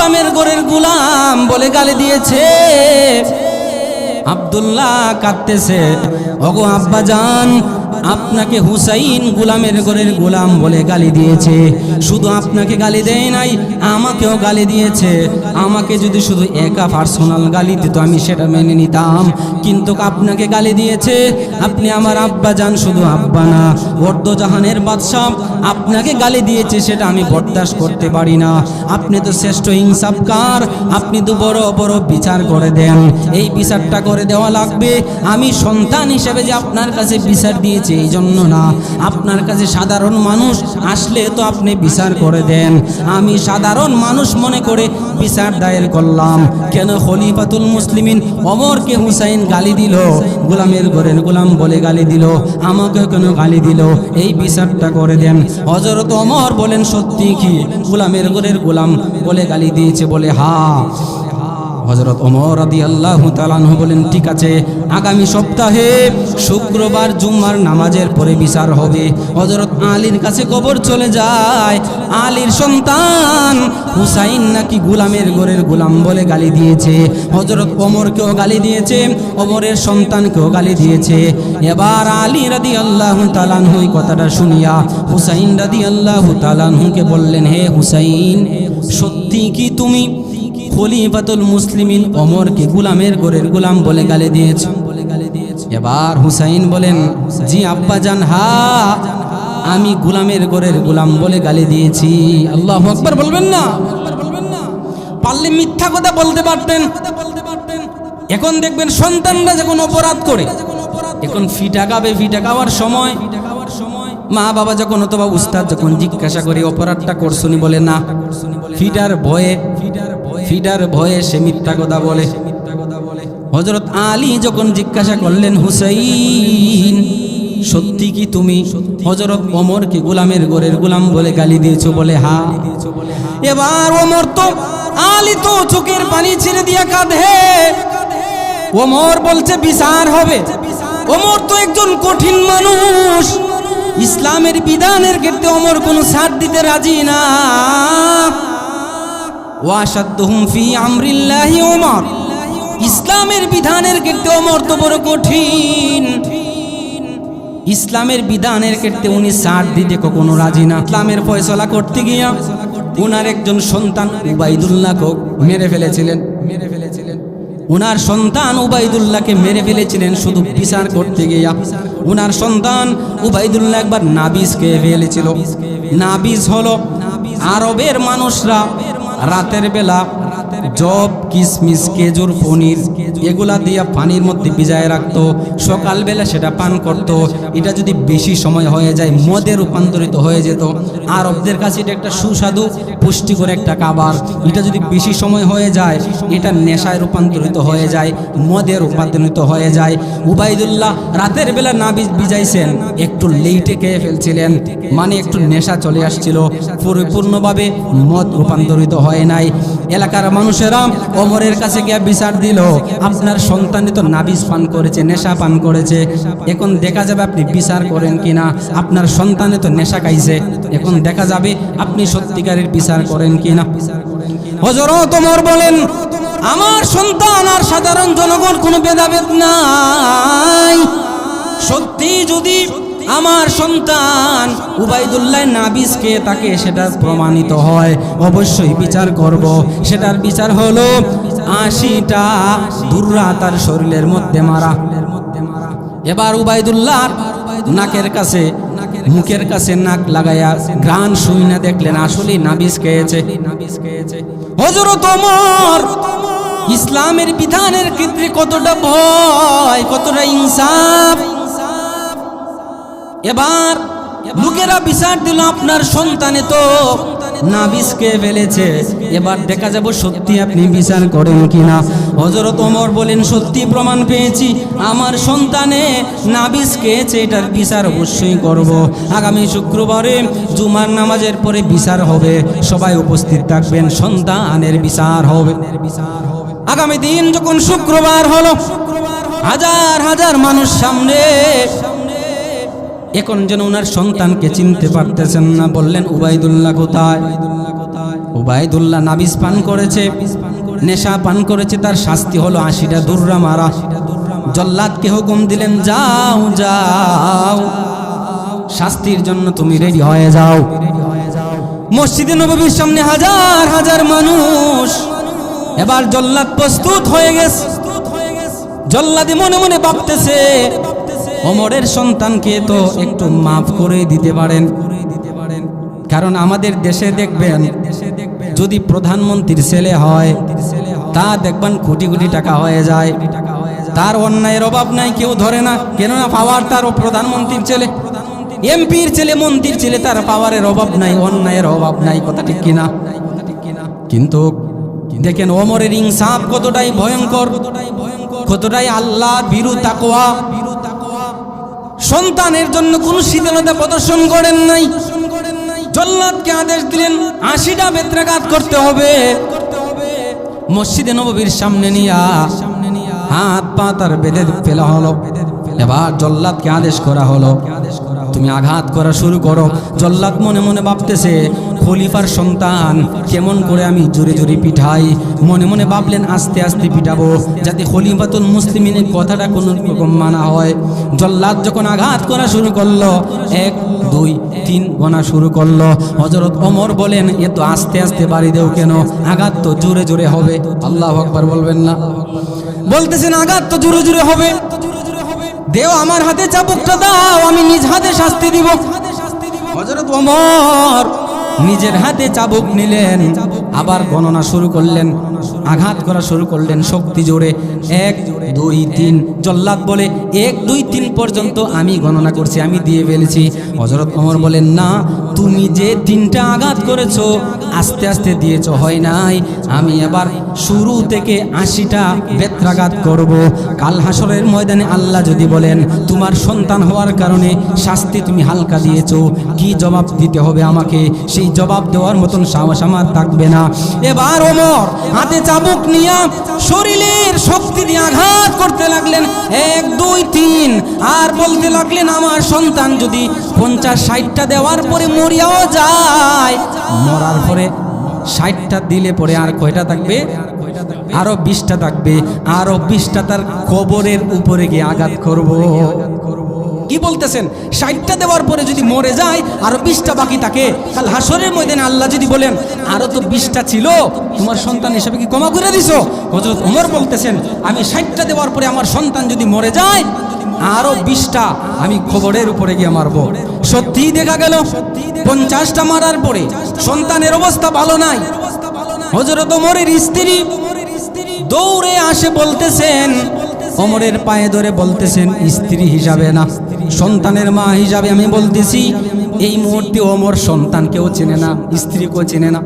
গুলামের গোরের গুলাম বলে গালি দিয়েছে। আব্দুল্লাহ কাঁদতেছে। অগো আব্বা জান আপনাকে হুসাইন গুলামের ঘরের গোলাম বলে গালি দিয়েছে। শুধু আপনাকে গালি দেয় নাই, আমাকেও গালি দিয়েছে। আমাকে যদি শুধু একা পার্সোনাল গালি দিত, আমি সেটা মেনে নিতাম। কিন্তু আপনাকে গালি দিয়েছে, আপনি আমার আব্বা যান, শুধু আব্বা না জাহানের বাদশাহ আপনাকে গালি দিয়েছে, সেটা আমি বরদাস্ত করতে পারি না। আপনি তো শ্রেষ্ঠ ইনসাফকার, আপনি তো বড় বড় বিচার করে দেন। এই বিচারটা করে দেওয়া লাগবে। আমি সন্তান হিসেবে যে আপনার কাছে বিচার দিয়েছি এই জন্য না। আপনার কাছে সাধারণ মানুষ আসলে তো আপনি বিচার করে দেন। আমি সাধারণ মানুষ মনে করে বিচার দায়ের করলাম। কেন খলিফাতুল মুসলিমিন অমরকে হুসাইন গালি দিল? গোলামের ঘরের গোলাম বলে গালি দিল। আমাকে কেন গালি দিল? এই বিচারটা করে দেন। হজরত অমর বলেন, সত্যি কি? গোলামের ঘরের গোলাম বলে গালি দিয়েছে, বলে হা হজরত ওমর আদি আল্লাহ তালানহ বলেন, ঠিক আছে, আগামী সপ্তাহে শুক্রবার জুম্মার নামাজের পরে বিচার হবে। হজরত আলীর কাছে কবর চলে যায়। আলীর সন্তান হুসাইন নাকি গুলামের গোরের গুলাম বলে গালি দিয়েছে। হজরত ওমরকেও গালি দিয়েছে, ওমরের সন্তানকেও গালি দিয়েছে। এবার আলী রাদি আল্লাহ তালানহ এই কথাটা শুনিয়া হুসাইন রাদি আল্লাহ তালানহুকে বললেন, হে হুসাইন, সত্যি কি তুমি খলিফাতুল মুসলিমিন অমরকে গুলামের গোরের গুলাম বলে গালে দিয়েছে। এবার হুসাইন বলেন, জি আব্বা জান, হা, আমি গুলামের গোরের গুলাম বলে গালি দিয়েছি। আল্লাহ আকবার বলবেন না। পারলে মিথ্যা কথা বলতে পারতেন। এখন দেখবেন সন্তানরা যখন অপরাধ করে, এখন ফিটা গাবে ফিটা গাওয়ার সময় মা বাবা যখন অথবা উস্তাদ যখন জিজ্ঞাসা করে, অপরাধটা করছনি বলে, না। ফিটার ভয়ে ফিডার ভয়ে সে মিথ্যা কথা বলে। হজরত আলী যখন জিজ্ঞাসা করলেন, হুসাইন, সত্যি কি তুমি হজরত ওমরকে গোলামের গোরের গোলাম বলে গালি দিয়েছ? বলে, হা। এবার ওমর তো, আলী তো চোখের পানি ছেড়ে দিয়া কাঁধে ওমর বলছে, বিচার হবে। ওমর তো একজন কঠিন মানুষ। ইসলামের বিধানের ক্ষেত্রে অমর কোনো ছাড় দিতে রাজি না। আমরিল্লাহি ইসলামের বিধানের ক্ষেত্রে ওমর তো বড় কঠিন। ইসলামের বিধানের ক্ষেত্রে উনি সার দিতে কখনো রাজি না। ইসলামের ফয়সলা করতে গিয়া উনার একজন সন্তান উবাইদুল্লাহকে মেরে ফেলেছিলেন মেরে ফেলেছিলেন। উনার সন্তান উবাইদুল্লাহকে মেরে ফেলেছিলেন শুধু বিচার করতে গিয়া। উনার সন্তান উবাইদুল্লাহ একবার নাবিজ খেয়ে ফেলেছিল। নাবিজ হলো আরবের মানুষরা রাতের বেলা জব, কিসমিস কেজুর পনির, এগুলা দিয়ে পানির মধ্যে ভিজায় রাখতো। সকালবেলা সেটা পান করত। এটা যদি বেশি সময় হয়ে যায়, মদে রূপান্তরিত হয়ে যেত। আরবদের কাছে এটা একটা সুস্বাদু, পুষ্টিকর একটা খাবার। এটা যদি বেশি সময় হয়ে যায়, এটা নেশায় রূপান্তরিত হয়ে যায়, মদে রূপান্তরিত হয়ে যায়। উবাইদুল্লাহ রাতের বেলা না ভিজাইছেন, একটু লেইটে খেয়ে ফেলছিলেন মানে একটু নেশা চলে আসছিল। পরিপূর্ণভাবে মদ রূপান্তরিত হয় নাই। এলাকার মানুষেরা অমরের কাছে গিয়ে বিচার দিল, আপনার সন্তানই তো নাবিজ পান করেছে, নেশা পান করেছে। এখন দেখা যাবে আপনি বিচার করেন কিনা, আপনার সন্তানে তো নেশা খাইছে। এখন দেখা যাবে আপনি সত্যিকারের বিচার করেন কিনা। হজরত ওমর বলেন, আমার সন্তান আর সাধারণ জনগণ কোনো ভেদাভেদ নাই। সত্যি যদি আমার সন্তান উবাইদুল্লাহ নাবিজকে তাকে সেটা প্রমাণিত হয়। অবশ্যই বিচার করব। সেটার বিচার হলো আশিটা দুর্রা তার শরীরের মধ্যে মারা। এবার উবাইদুল্লাহ নাকের কাছে, মুখের কাছে নাক লাগাইয়া গ্রান শুই না দেখলেন আসলে নাবিজ খেয়েছে। হজরত ওমর, ইসলামের বিধানের ক্ষেত্রে কতটা ভয়, কতটা ইনসাফ। এবার লোকেরা বিচার দিল আপনার সন্তানে তো। নাবিসকে ফেলেছে। এবার দেখা যাব সত্যি আপনি বিচার করেন কিনা। হজরত ওমর বলেন, সত্যি প্রমাণ পেয়েছি। আমার সন্তানে নাবিস খেয়েছে, এটার বিচার অবশ্যই করব। আগামী শুক্রবারে জুমার নামাজের পরে বিচার হবে। সবাই উপস্থিত থাকবেন, সন্তানের বিচার হবে বিচার হবে। আগামী দিন যখন শুক্রবার হলো, হাজার হাজার মানুষ সামনে এখন যেন ওনার সন্তানকে চিনতে পারতেছেন না, বললেন উবাইদুল্লাহ কোথায়? উবাইদুল্লাহ নাবিস পান করেছে, নেশা পান করেছে, তার শাস্তি হলো আশিটা দুর্রা মারা। জল্লাদকে হুকুম দিলেন, যাও যাও, শাস্তির জন্য তুমি রেডি হয়ে যাও। মসজিদে নববীর সামনে হাজার হাজার মানুষ। এবার জল্লাদ প্রস্তুত হয়ে গেছে। জল্লাদি মনে মনে ভাবতেছে ওমরের সন্তানকে তো একটু মাফ করে দিতে পারেন। কারণ আমাদের দেশে দেখবেন, যদি প্রধানমন্ত্রীর ছেলে হয়, তা দেখবেন কোটি কোটি টাকা হয়ে যায়। তার অন্যায়ের অভাব নাই, কেউ ধরে না। কেননা পাওয়ার তার প্রধানমন্ত্রীর ছেলে। এমপির ছেলে, মন্ত্রীর ছেলে, তার পাওয়ারের অভাব নাই, অন্যায়ের অভাব নাই, কথা ঠিক কিনা? কিন্তু দেখেন ওমরের ইনসাফ কতটাই ভয়ঙ্কর, কতটাই আল্লাহ বিরু তাকোয়া সন্তানের জন্য কোন শীতলতা প্রদর্শন করেন নাই। জল্লাদকে আদেশ দিলেন, আশিটা বেত্রাঘাত করতে হবে। মসজিদে নবীর সামনে নিয়া হাত পা তার বেঁধে ফেলা হলো। এবার জল্লাদকে আদেশ করা হলো। তুমি আঘাত করা শুরু করো। জল্লাদ মনে মনে ভাবতেছে খলিফার সন্তান, কেমন করে আমি জোরে জোরে পিঠাই, মনে মনে ভাবলেন, আস্তে আস্তে পিঠাবো, যাতে খলিফাতুল মুসলিমিনের কথাটা কোনো রকম মানা হয়। জল্লাদ যখন আঘাত করা শুরু করল, এক, দুই, তিন গোনা শুরু করল। হজরত অমর বলেন, এ তো আস্তে আস্তে বাড়ি দেও কেন? আঘাত তো জোরে জোরে হবে। আল্লাহ আকবার বলবেন না। বলতেছেন, আঘাত তো জোরে জোরে হবে। দেও আমার হাতে চাবুকটা দাও, আমি নিজ হাতে শাস্তি দিব। হজরত ওমর নিজের হাতে চাবুক নিলেন। আবার গণনা শুরু করলেন। আঘাত করা শুরু করলেন শক্তি জোরে। এক, দুই, তিন। জল্লাদ বলে, এক, দুই, তিন পর্যন্ত আমি গণনা করছি, আমি দিয়ে ফেলেছি। হজরত কমর বলেন, না তুমি যে তিনটা আঘাত করেছ, আস্তে আস্তে দিয়েছ, হয় নাই। আমি এবার শুরু থেকে আশিটা বেত্রাঘাত করব। কাল হাসরের ময়দানে আল্লাহ যদি বলেন, তোমার সন্তান হওয়ার কারণে শাস্তি তুমি হালকা দিয়েছ, কি জবাব দিতে হবে আমাকে? সেই জবাব দেওয়ার মতন সাহস আমার থাকবে না। এবার ওমর হাতে চাবুক নিয়া শরীরের শক্তি দিয়ে আঘাত করতে লাগলেন। এক, দুই, তিন, আর বলতে লাগলেন, আমার সন্তান যদি পঞ্চাশ ষাটটা দেওয়ার পরে মরিয়াও যায়। মরার পরে ষাটটা দিলে পরে আর কয়টা থাকবে? আরও বিশটা থাকবে। আরও বিশটা তার কবরের উপরে গিয়ে আঘাত করব। কি বলতেছেন? ষাটটা দেওয়ার পরে যদি মরে যায়, আরও বিশটা বাকি থাকে কাল হাসরের ময়দানে আল্লাহ যদি বলেন, আরও তো বিশটা ছিল, তোমার সন্তান হিসেবে কি ক্ষমা করে দিছো? হজরত ওমর বলতেছেন, আমি ষাটটা দেওয়ার পরে আমার সন্তান যদি মরে যায়, আরও বিশটা আমি খবরের উপরে গিয়ে মারবো। সত্যি দেখা গেল, পঞ্চাশটা মারার পরে সন্তানের অবস্থা ভালো নাই। হজরত ওমরের স্ত্রী দৌড়ে আসে বলতেছেন অমরের পায়ে ধরে বলতেছেন, স্ত্রী হিসাবে না। সন্তানের মা হিসাবে আমি বলতেছি, এই মুহূর্তে ওমর সন্তানকেও চেনে না স্ত্রীকেও চেনে না।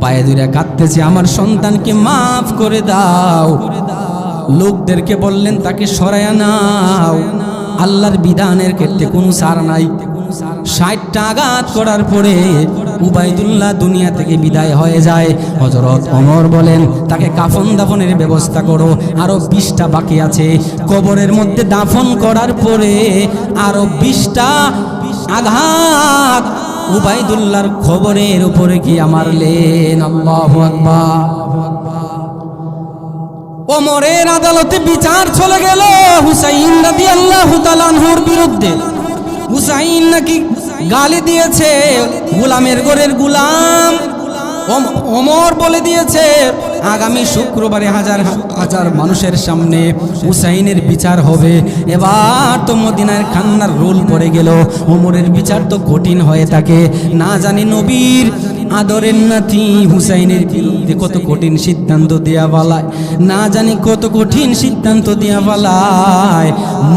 পায়ে দূরে কাঁদতেছে, আমার সন্তানকে মাফ করে দাও। লোকদেরকে বললেন, তাকে সরায়া নাও। আল্লাহর বিধানের ক্ষেত্রে কোনো সার নাই। ষাটটা আঘাত করার পরে উবাইদুল্লাহ দুনিয়া থেকে বিদায় হয়ে যায়। হজরত অমর বলেন, তাকে কাফন দাফনের ব্যবস্থা করো বিশটা বাকি আছে। কবরের মধ্যে দাফন করার পরে বিশটা আঘাত উবাইদুল্লাহর খবরের উপরে গিয়ে মারলেন। আল্লাহ আকবার। ওমরের আদালতে বিচার চলে গেল, হুসাইন রাদি আল্লাহ তালানহুর বিরুদ্ধে। হুসাইন নাকি গালি দিয়েছে? গুলামের গোরের গুলাম। অমর বলে দিয়েছে। আগামী শুক্রবারে হাজার হাজার মানুষের সামনে হুসাইনের বিচার হবে। এবার তো মদিনার খান্নার রোল পড়ে গেল। ওমরের বিচার তো কঠিন হয়ে থাকে। না জানি নবীর আদরের নাতি হুসাইনের বিরুদ্ধে কত কঠিন সিদ্ধান্ত দেয়া বালায় না জানি কত কঠিন সিদ্ধান্ত দেয়া বালায়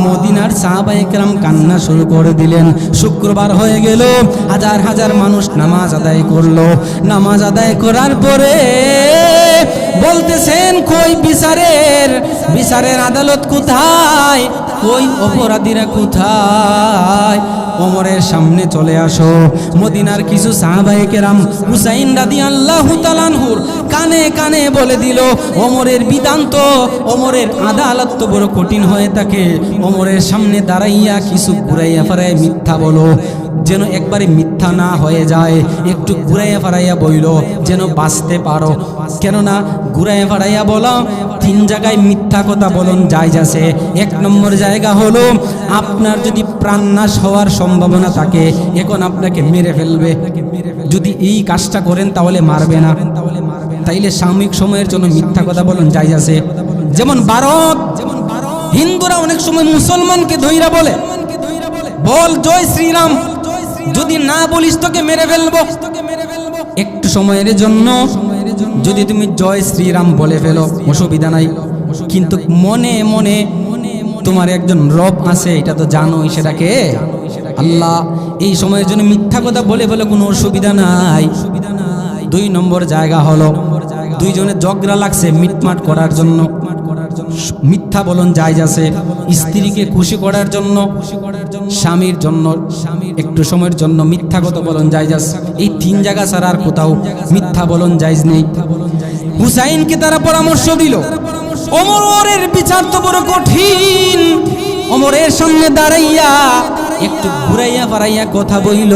মদিনার সাহাবাইকরাম কান্না শুরু করে দিলেন। শুক্রবার হয়ে গেল, হাজার হাজার মানুষ নামাজ আদায় করল। নামাজ আদায় করার পরে বলতেছেন, কই বিচারের? বিচারের আদালত কোথায়? কই অপরাধীরা কোথায়? ওমরের সামনে চলে আসো। মদিনার কিছু সাহাবায়ে কেরাম হুসাইন রাদি আল্লাহ তালানহুর কানে কানে বলে দিল ওমরের বিদান্ত ওমরের আদালত তো বড় কঠিন হয়ে থাকে। ওমরের সামনে দাঁড়াইয়া কিছু ঘুরাইয়া ফেরাই মিথ্যা বলো। যেন একবারে মিথ্যা না হয়ে যায়। একটু ঘুরাইয়া ফারাইয়া বইল, যেন বাঁচতে পারো। কেননা ঘুরাইয়া ফারাইয়া বলো, তিন জায়গায় মিথ্যা কথা বলুন যায় যাচ্ছে। এক নম্বর জায়গা হলো, আপনার যদি প্রাণনাশ হওয়ার সম্ভাবনা থাকে, এখন আপনাকে মেরে ফেলবে। যদি এই কাজটা করেন, তাহলে মারবে না। তাইলে সাময়িক সময়ের জন্য মিথ্যা কথা বলুন যায় যাচ্ছে। যেমন ভারত, হিন্দুরা অনেক সময় মুসলমানকে ধৈরা বলে। বল জয় শ্রীরাম। যদি না বলিস তোকে মেরে ফেলব। একটু সময়ের জন্য যদি তুমি জয় শ্রীরাম বলে ফেলো, অসুবিধা নাই। কিন্তু মনে মনে তোমার একজন রব আছে, এটা তো জানোই সেটাকে। আল্লাহ, এই সময়ের জন্য মিথ্যা কথা বলে ফেলে, কোনো অসুবিধা নাই। দুই নম্বর জায়গা হলো দুইজনের ঝগড়া লাগছে মিটমাট করার জন্য। মিথ্যা বলন যায় যাচ্ছে স্ত্রীকে খুশি করার জন্য, স্বামীর জন্য। একটু সময়ের জন্য মিথ্যা কথা বলন যাচ্ছে এই তিন জায়গা ছাড়া আর কোথাও মিথ্যা বলন যাইজ নেই। হুসাইনকে তারা পরামর্শ দিল অমরের বিচার তো বড় কঠিন। অমরের সামনে দাঁড়াইয়া, একটু ঘুরাইয়া বাড়াইয়া কথা বইল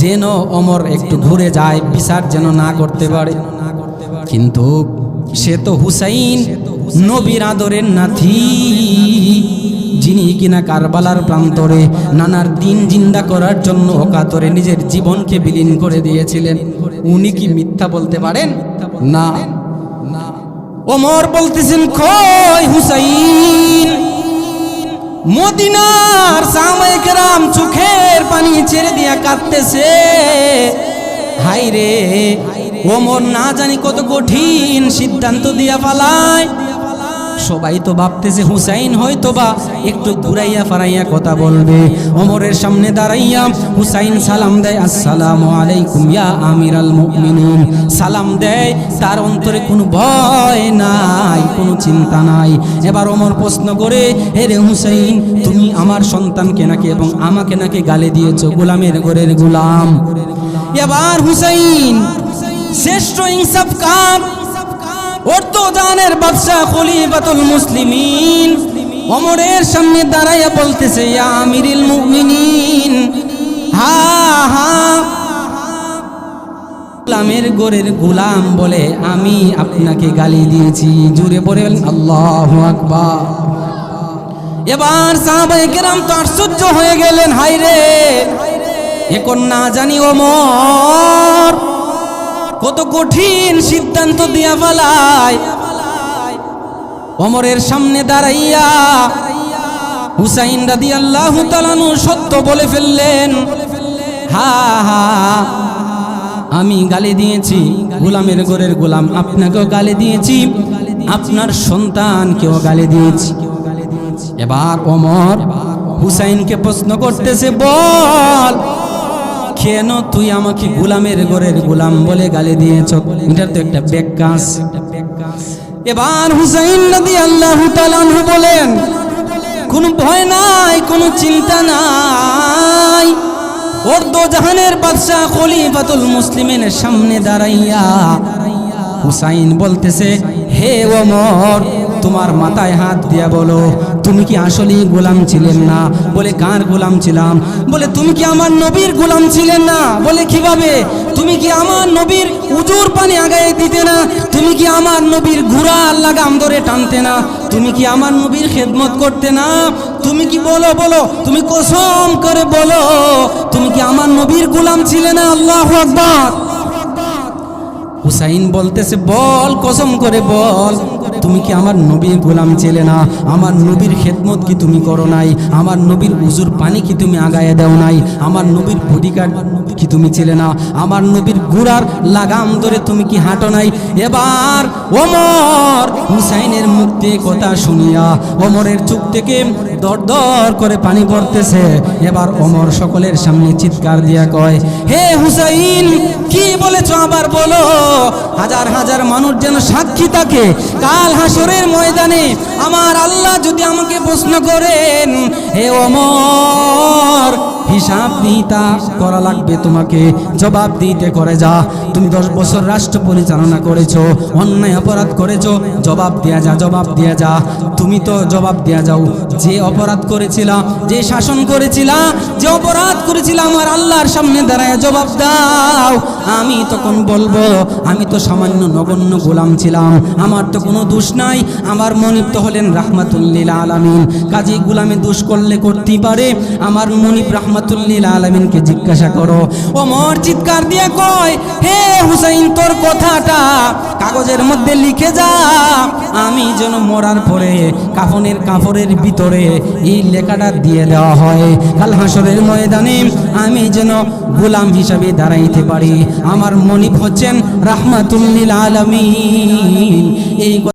যেন অমর একটু ঘুরে যায়, বিচার যেন না করতে পারে। কিন্তু সে তো হুসাইন নবীর আদরের নাথি যিনি কিনা কারবালার প্রান্তরে নানার দিন জিন্দা করার জন্য অকাতরে নিজের জীবনকে বিলীন করে দিয়েছিলেন। উনি কি মিথ্যা বলতে পারেন? না। ওমর বলতেছেন কই হুসাইন, মদিনার সামাইকরাম চোখের পানি ছেড়ে দিয়া কাঁদতেছে। হাই রে ওমর না জানি কত কঠিন সিদ্ধান্ত দিয়া পালায়। সবাই তো ভাবতেছে হুসাইন হয়তো বা একটু ঘুরাইয়া ফারাইয়া কথা বলবে। ওমরের সামনে দাঁড়াইয়া হুসাইন সালাম দেয়, আসসালামু আলাইকুম ইয়া আমিরাল মুমিনিন। সালাম দেয়, তার অন্তরে কোনো ভয় নাই, কোনো চিন্তা নাই। এবার ওমর প্রশ্ন করে হে রে হুসাইন, তুমি আমার সন্তানকে নাকি এবং আমাকে নাকি গালে দিয়েছ, গোলামের ঘরের গোলাম? এবার হুসাইন, শ্রেষ্ঠ ইনসাফ খলিফাতুল মুসলিমিন। সামনে দাঁড়াইয়া বলতেছে, ইয়া হা হা গোরের গোলাম বলে, আমি আপনাকে গালি দিয়েছি। জুড়ে পড়ে আল্লাহ এবার সাহাবায়ে কেরাম তো আশ্চর্য হয়ে গেলেন হাইরে এখন না জানি ওমর কত কঠিন সিদ্ধান্ত দিয়া ফেলায়। অমরের সামনে দাঁড়াইয়া হুসাইন রাদি আল্লাহ তালানু সত্য বলে ফেললেন, হা হা, আমি গালি দিয়েছি, গোলামের গোরের গোলাম আপনাকেও গালি দিয়েছি, আপনার সন্তানকেও গালি দিয়েছি। এবার অমর হুসাইনকে প্রশ্ন করতেছে, বল কেন তুই আমাকে গোলামের ঘরের গোলাম বলে গালি দিয়েছ? এটার তো একটা ব্যাকাশ এবার হুসাইন নদী আল্লাহ বলেন, কোনো ভয় নাই, কোনো চিন্তা নাই। দো জাহানের বাদশাহ খলিফাতুল মুসলিমের সামনে দাঁড়াইয়া হুসাইন বলতেছে, হে ওমর, তোমার মাথায় হাত দিয়া বলো তুমি কি আসলেই গোলাম ছিলেন না? বলে, কার গোলাম ছিলাম? বলে, তুমি কি আমার নবীর গোলাম ছিলেন না? বলে, কীভাবে? তুমি কি আমার নবীর উজুর পানি আগায় দিতে না? তুমি কি আমার নবীর ঘোড়া লাগাম ধরে টানতে না? তুমি কি আমার নবীর খেদমত করতে না? তুমি কি বলো বলো? তুমি কসম করে বলো, তুমি কি আমার নবীর গোলাম ছিলে না? আল্লাহ আকবার। হুসাইন বলতেছে, বল, কসম করে বল। তুমি কি আমার নবীর গোলাম চেলে না? আমার নবীর খেদমত কি তুমি করো নাই? আমার নবীর উজুর পানি কি তুমি আগায় দেও নাই? আমার নবীর বডিগার্ড কি তুমি চেলে না? আমার নবীর গুড়ার লাগাম ধরে তুমি কি হাঁটো নাই? এবার ওমর হুসাইনের মুখ কথা শুনিয়া, ওমরের চোখ থেকে দর দর করে পানি পড়তেছে। এবার অমর সকলের সামনে চিৎকার দিয়া কয়, হে হুসাইন, কি বলেছ আবার বলো? হাজার হাজার মানুষ যেন সাক্ষী থাকে। কাল হাসরের ময়দানে আমার আল্লাহ যদি আমাকে প্রশ্ন করেন, হে ওমর হিসাব দিতা করা লাগবে তোমাকে, জবাব দিতে করে যা। তুমি দশ বছর রাষ্ট্র পরিচালনা করেছ, অন্যায় অপরাধ করেছ, জবাব দেয়া যা, জবাব দেয়া যা। তুমি তো জবাব দেয়া যাও। যে অপরাধ করেছিলা, যে শাসন করেছিলা, যে অপরাধ করেছিলা আমার আল্লাহর সামনে দাঁড়ায় জবাব দাও। আমি তখন বলব, আমি তো সামান্য নগণ্য গোলাম ছিলাম। আমার তো কোনো দোষ নাই। আমার মনিব তো হলেন রাহমাতুল্লিল আলামিন। কাজী গুলামে দোষ করলে করতেই পারে। আমার মনিব রাহমাতুল্লিল আলামিনকে জিজ্ঞাসা করো। ও মর চিৎকার দিয়ে কয়, হে হুসাইন, তোর কথাটা কাগজের মধ্যে লিখে যা। আমি যেন মরার পরে কাফনের কাপড়ের ভিতরে এই লেখাটা দিয়ে দেওয়া হয়। কাল হাসরের ময়দানে আমি যেন গোলাম হিসাবে দাঁড়াইতে পারি। আমার মনিব হচ্ছেন রাহমাতুল্লিল আলামিন। এই